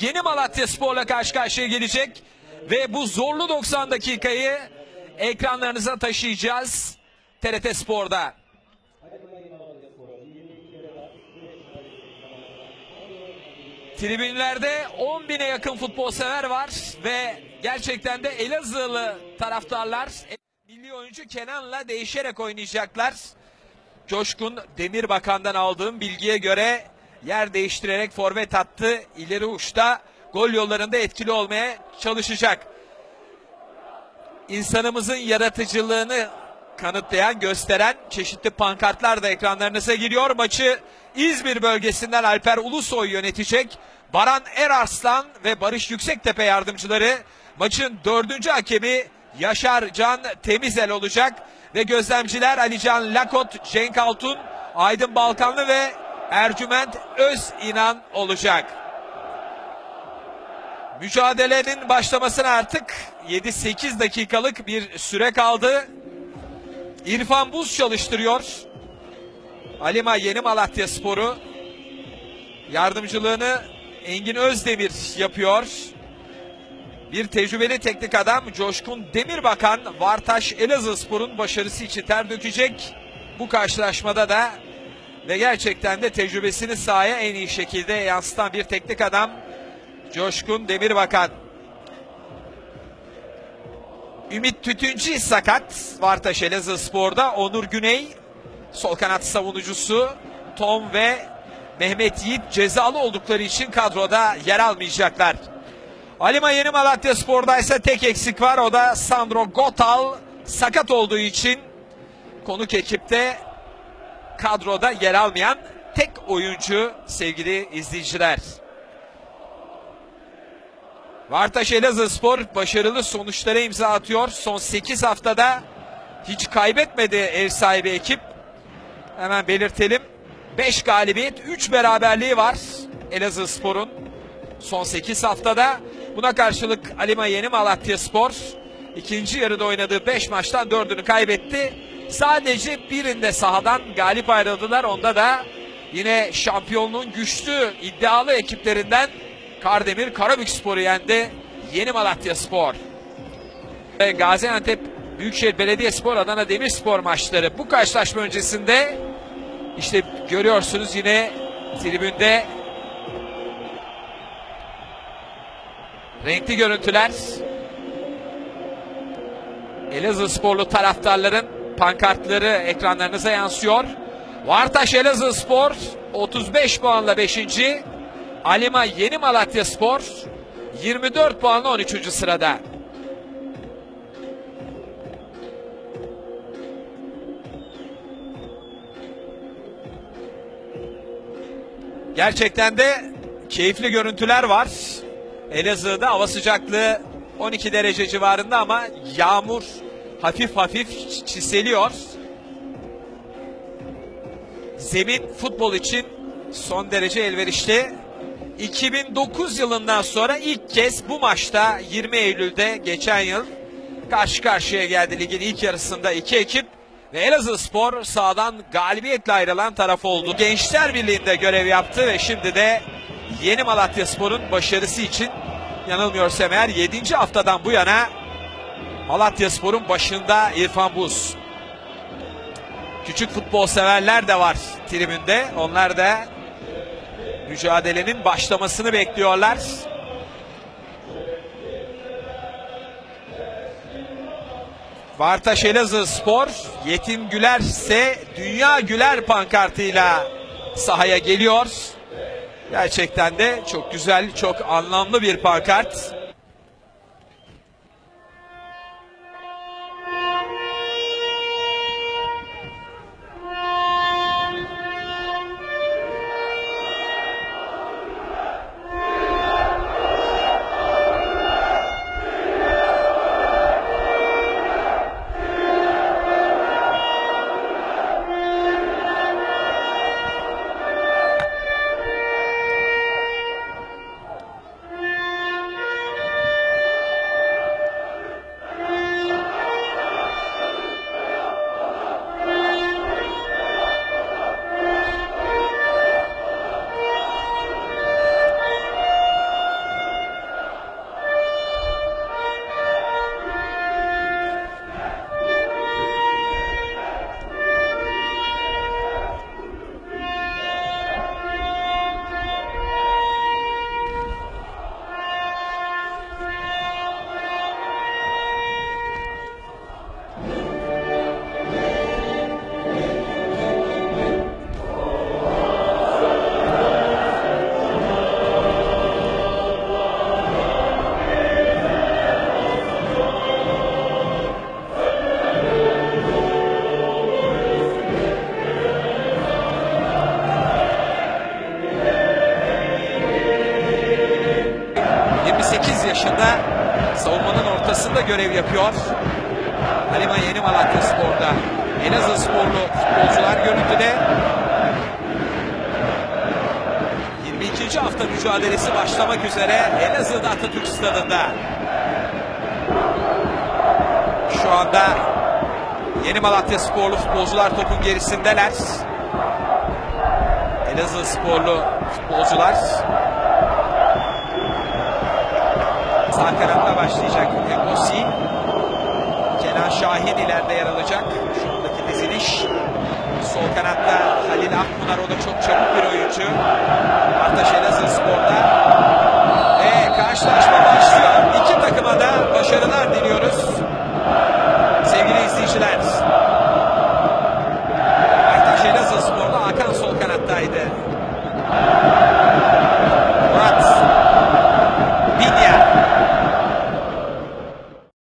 Yeni Malatya Spor'la karşı karşıya gelecek. Ve bu zorlu 90 dakikayı ekranlarınıza taşıyacağız. TRT Spor'da. Tribünlerde 10 bine yakın futbol sever var ve gerçekten de Elazığlı taraftarlar milli oyuncu Kenan'la değişerek oynayacaklar. Coşkun Demirbakan'dan aldığım bilgiye göre yer değiştirerek forvet attı. İleri uçta gol yollarında etkili olmaya çalışacak. İnsanımızın yaratıcılığını kanıtlayan, gösteren çeşitli pankartlar da ekranlarınıza giriyor. Maçı İzmir bölgesinden Alper Ulusoy yönetecek. Baran Erarslan ve Barış Yüksektepe yardımcıları maçın dördüncü hakemi Yaşar Can Temizel olacak. Ve gözlemciler Alican Lakot, Cenk Altun, Aydın Balkanlı ve Ercüment Öz İnan olacak. Mücadelenin başlamasına artık 7-8 dakikalık bir süre kaldı. İrfan Buz çalıştırıyor. Alima Yeni Malatya Sporu. Yardımcılığını Engin Özdemir yapıyor. Bir tecrübeli teknik adam Coşkun Demirbakan Vartaş Elazığ Spor'un başarısı için ter dökecek. Bu karşılaşmada da ve gerçekten de tecrübesini sahaya en iyi şekilde yansıtan bir teknik adam Coşkun Demirbakan. Ümit Tütüncü sakat. Vartaş Elazığ Spor'da. Onur Güney sol kanat savunucusu. Tom ve Mehmet Yiğit cezalı oldukları için kadroda yer almayacaklar. Alima Yeni Malatya Spor'da ise tek eksik var. O da Sandro Gotal sakat olduğu için konuk ekipte kadroda yer almayan tek oyuncu sevgili izleyiciler. Vartaş Elazığ Spor başarılı sonuçlara imza atıyor. Son 8 haftada hiç kaybetmedi ev sahibi ekip. Hemen belirtelim. 5 galibiyet, 3 beraberliği var Elazığ Spor'un. Son 8 haftada buna karşılık Alima Yeni Malatya Spor ikinci yarıda oynadığı 5 maçtan 4'ünü kaybetti. Sadece birinde sahadan galip ayrıldılar. Onda da yine şampiyonluğun güçlü iddialı ekiplerinden Kardemir Karabük Spor'u yendi. Yeni Malatya Spor. Ve Gaziantep Büyükşehir Belediyespor Adana Demirspor maçları bu karşılaşma öncesinde işte görüyorsunuz yine tribünde renkli görüntüler. Elazığ sporlu taraftarların pankartları ekranlarınıza yansıyor. Vartaş Elazığ Spor 35 puanla 5. Alima Yeni Malatya Spor 24 puanla 13. sırada. Gerçekten de keyifli görüntüler var. Elazığ'da hava sıcaklığı 12 derece civarında ama yağmur hafif hafif çiseliyor. Zemin futbol için son derece elverişli. 2009 yılından sonra ilk kez bu maçta 20 Eylül'de geçen yıl karşı karşıya geldi ligin ilk yarısında iki ekip ve Elazığ Spor sağdan galibiyetle ayrılan taraf oldu. Gençler Birliği'nde görev yaptı ve şimdi de Yeni Malatya Spor'un başarısı için yanılmıyorsam eğer 7. haftadan bu yana Malatya Spor'un başında İrfan Buz. Küçük futbol severler de var tribünde. Onlar da mücadelenin başlamasını bekliyorlar. Vartaş Elazığ Spor, Yetim Güler ise Dünya Güler pankartıyla sahaya geliyor. Gerçekten de çok güzel, çok anlamlı bir pankart. 28 yaşında savunmanın ortasında görev yapıyor. Halima Yeni Malatya Spor'da. Elazığ sporlu futbolcular görüntüde. 22. hafta mücadelesi başlamak üzere Elazığ'da Atatürk Stadı'nda. Şu anda Yeni Malatya sporlu futbolcular topun gerisindeler. Elazığ sporlu futbolcular sağ kanatta başlayacak Ebosi. Kenan Şahin ileride yer alacak. Şu andaki diziliş. Sol kanatta Halil Akpınar o da çok çabuk bir oyuncu. Artaş Elazığ Spor'da.